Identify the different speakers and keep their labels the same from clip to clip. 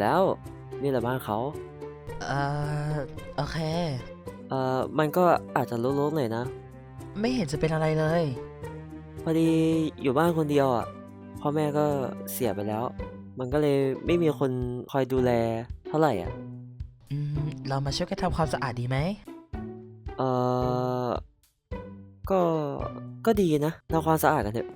Speaker 1: เอ่อถึงแล้ว นี่แหละบ้านเขา
Speaker 2: เอ่อโอเค
Speaker 1: เอ่อมันก็อาจจะรกๆหน่อยนะ
Speaker 2: ไม่เห็นจะเป็นอะไรเลย
Speaker 1: พอดีอยู่บ้านคนเดียวอะพ่อแม่ก็เสียไปแล้ว มันก็เลยไม่มีคนคอยดูแลเท่าไหร่อะ
Speaker 2: อืม เรามาช่วยกันทำความสะอาดดีไหม
Speaker 1: เอ่อ ก็ ก็ดีนะทำความสะอาดกันเถอะ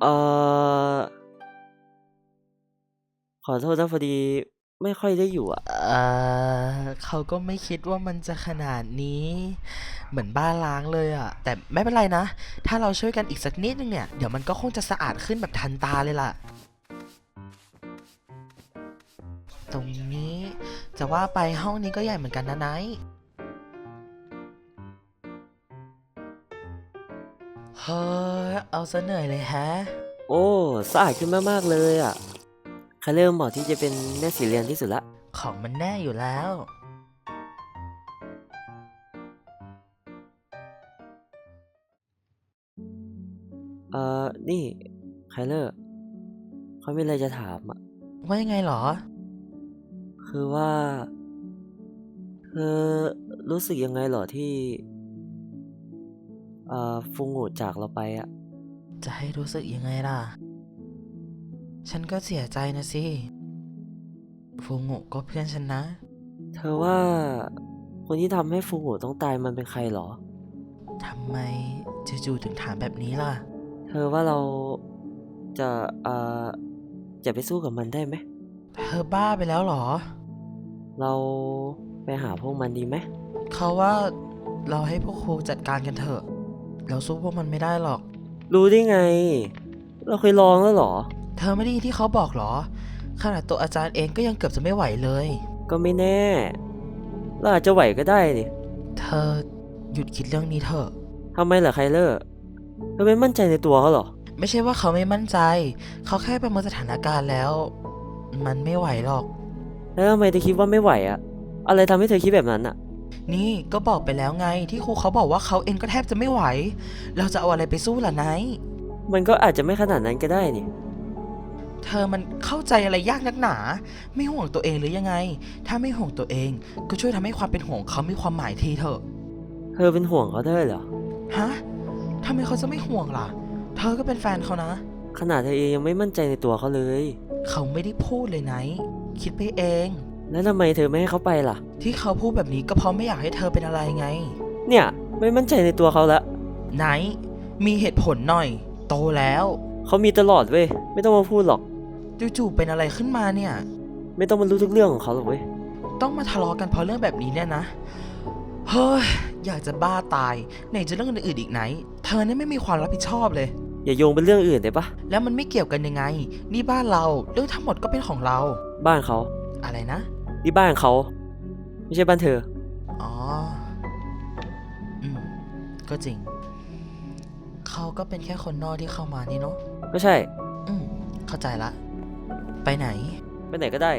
Speaker 1: เอ่อ ขอโทษนะพอดีไม่ค่อยได้อยู่อะ
Speaker 2: เออเขาก็ไม่คิดว่ามันจะขนาดนี้ เหมือนบ้านล้างเลยอะ แต่ไม่เป็นไรนะ ถ้าเราช่วยกันอีกสักนิดนึงเนี่ย เดี๋ยวมันก็คงจะสะอาดขึ้นแบบทันตาเลยล่ะ ตรงนี้ จะว่าไปห้องนี้ก็ใหญ่เหมือนกันนะไนท์ เฮ้ยเอาซะเหนื่อยเลยแฮะ
Speaker 1: โอ้สะอาดขึ้นมากๆเลยอะใครเริ่มเหมาะที่จะเป็นแม่สีเรียนที่สุดละ
Speaker 2: ของมันแน่อยู่แล้ว
Speaker 1: เอ่อ นี่ไคลเลอร์เขามีอะไรจะถามอะ
Speaker 2: ว่ายังไงเหรอ
Speaker 1: คือว่า เธอรู้สึกยังไงเหรอที่ เอ่อฟูงูจากเราไปอะ
Speaker 2: จะให้รู้สึกยังไงล่ะ ฉันก็เสียใจนะสิฟูงุก็เพื่อนฉันนะ
Speaker 1: เธอว่าคนที่ทำให้ฟูงูต้องตายมันเป็นใครเหรอ
Speaker 2: ทำไมจู่ๆถึงถามแบบนี้ล่ะ
Speaker 1: เธอว่าเราจะเอ่อจะไปสู้กับมันได้ไหม
Speaker 2: เธอบ้าไปแล้วเหรอ
Speaker 1: เราไปหาพวกมันดีไหม
Speaker 2: เขาว่าเราให้พวกครูจัดการกันเถอะ เราสู้พวกมันไม่ได้หรอก
Speaker 1: รู้ได้ไง เราเคยลองแล้วเหรอ
Speaker 2: เธอไม่ได้ยินที่เขาบอกเหรอ ขนาดตัวอาจารย์เองก็ยังเกือบจะไม่ไหวเลย
Speaker 1: ก็ไม่แน่เราอาจจะไหวก็ได้นี่
Speaker 2: เธอหยุดคิดเรื่องนี้เถอะ
Speaker 1: ทำไมเหรอไคลเลอร์เธอไม่มั่นใจในตัวเขาเหรอ
Speaker 2: ไม่ใช่ว่าเขาไม่มั่นใจ เขาแค่ประเมินสถานการณ์แล้ว มันไม่ไหวหรอก
Speaker 1: แล้วทำไมเธอคิดว่าไม่ไหวอะอะไรทำให้เธอคิดแบบนั้นอะ
Speaker 2: นี่ก็บอกไปแล้วไงที่ครูเขาบอกว่าเขาเองก็แทบจะไม่ไหว เราจะเอาอะไรไปสู้ล่ะไนท์
Speaker 1: มันก็อาจจะไม่ขนาดนั้นก็ได้นี่
Speaker 2: เธอมันเข้าใจอะไรยากนักหนา ไม่ห่วงตัวเองหรือยังไง ถ้าไม่ห่วงตัวเองก็ช่วยทำให้ความเป็นห่วงเขามีความหมายทีเถอะ
Speaker 1: เธอเป็นห่วงเขาด้วยเหรอ
Speaker 2: ฮะทำไมเขาจะไม่ห่วงล่ะ เธอก็เป็นแฟนเขานะ
Speaker 1: ขนาดเธอเองยังไม่มั่นใจในตัวเขาเลย
Speaker 2: เขาไม่ได้พูดเลยไนท์คิดไปเอง
Speaker 1: แล้วทำไมเธอไม่ให้เขาไปล่ะ
Speaker 2: ที่เขาพูดแบบนี้ก็เพราะไม่อยากให้เธอเป็นอะไรไง
Speaker 1: เนี่ย ไม่มั่นใจในตัวเขาละ
Speaker 2: ไนท์มีเหตุผลหน่อย โตแล้ว
Speaker 1: เขามีตลอดเว้ย ไม่ต้องมาพูดหรอก
Speaker 2: จู่ๆเป็นอะไรขึ้นมาเนี่ย
Speaker 1: ไม่ต้องมารู้ทุกเรื่องของเขาหรอกเว้ย
Speaker 2: ต้องมาทะเลาะกันเพราะเรื่องแบบนี้เนี่ยนะ เฮ้ย อยากจะบ้าตาย ไหนจะเรื่องอื่นๆอีกไหน เธอเนี่ยไม่มีความรับผิดชอบเลย
Speaker 1: อย่าโยงเป็นเรื่องอื่นได้ปะ
Speaker 2: แล้วมันไม่เกี่ยวกันยังไง นี่บ้านเรา เรื่องทั้งหมดก็เป็นของเรา
Speaker 1: บ้านเขา
Speaker 2: อะไรนะ
Speaker 1: นี่บ้านเขา ไม่ใช่บ้านเธอ
Speaker 2: อ๋อ อืม ก็จริง เขาก็เป็นแค่คนนอกที่เข้ามานี่เนาะ
Speaker 1: ก็ใช่
Speaker 2: อืม เข้าใจละ ไปไหน
Speaker 1: ไปไหนก็ได้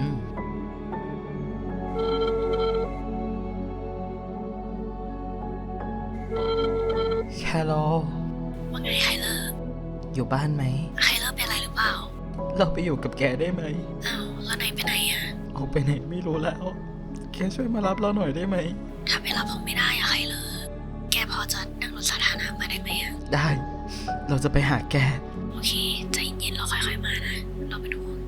Speaker 2: อืม แคโร
Speaker 3: ว่าไงไคเลอร์
Speaker 2: อยู่บ้านไหม
Speaker 3: ไคเลอร์เป็นอะไรหรือเปล่า
Speaker 2: เราไปอยู่กับแกได้ไหม
Speaker 3: อ้า ไปไหน
Speaker 2: ไม่รู้แล้ว แกช่วยมารับเราหน่อยได้ไหม
Speaker 3: ถ้าไปรับผมไม่ได้อะไคเลอร์แกพอจะนั่งรถสาธารณะมาได้ไหมอะ
Speaker 2: ได้ เราจะไปหาแก
Speaker 3: โอเค ใจเย็นๆเราค่อยๆมานะ เราเป็นห่วง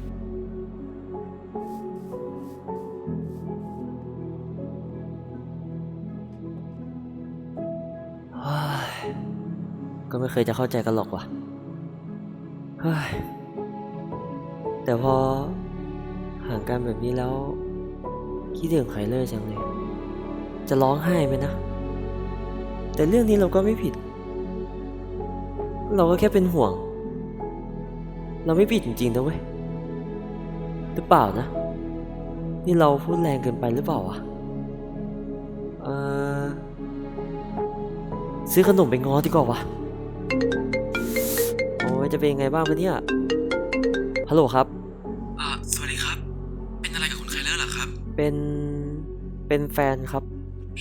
Speaker 1: เฮ้ยก็ไม่เคยจะเข้าใจกันหรอกว่ะเฮ้ยแต่พอ ห่างกันแบบนี้แล้ว คิดถึงไคเลอร์จังเลย จะร้องไห้ไหมนะ แต่เรื่องนี้เราก็ไม่ผิด เราก็แค่เป็นห่วง เราไม่ผิดจริงๆนะเว้ย หรือเปล่านะ นี่เราพูดแรงเกินไปหรือเปล่าวะเออซื้อขนมไปง้อดีกว่าวะโอ้ยจะเป็นยังไงบ้างปะเนี่ยฮัลโหลครับ
Speaker 4: เหรอครับ
Speaker 1: เป็นเป็นแฟนครับ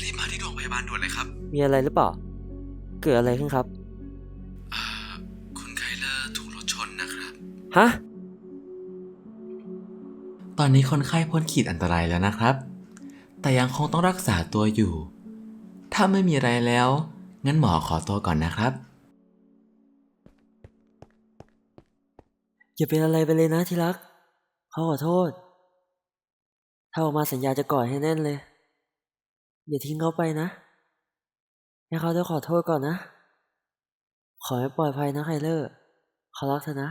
Speaker 4: รีบมาที่โรงพยาบาลด่วนเลยครับ
Speaker 1: มีอะไรหรือเปล่า เกิดอะไรขึ้นครับ
Speaker 4: อ่าคุณไคเลอร์ถูกรถชนนะครับ
Speaker 1: ฮะ
Speaker 4: ตอนนี้คนไข้พ้นขีดอันตรายแล้วนะครับ แต่ยังคงต้องรักษาตัวอยู่ ถ้าไม่มีอะไรแล้ว งั้นหมอขอตัวก่อนนะครับ
Speaker 1: อย่าเป็นอะไรไปเลยนะที่รักเขาขอโทษ ถ้าออกมาสัญญาจะกอดให้แน่นเลย อย่าทิ้งเขาไปนะ ให้เขาได้ขอโทษก่อนนะ ขอให้ปลอดภัยนะไคลเลอร์เขารักเธอนะ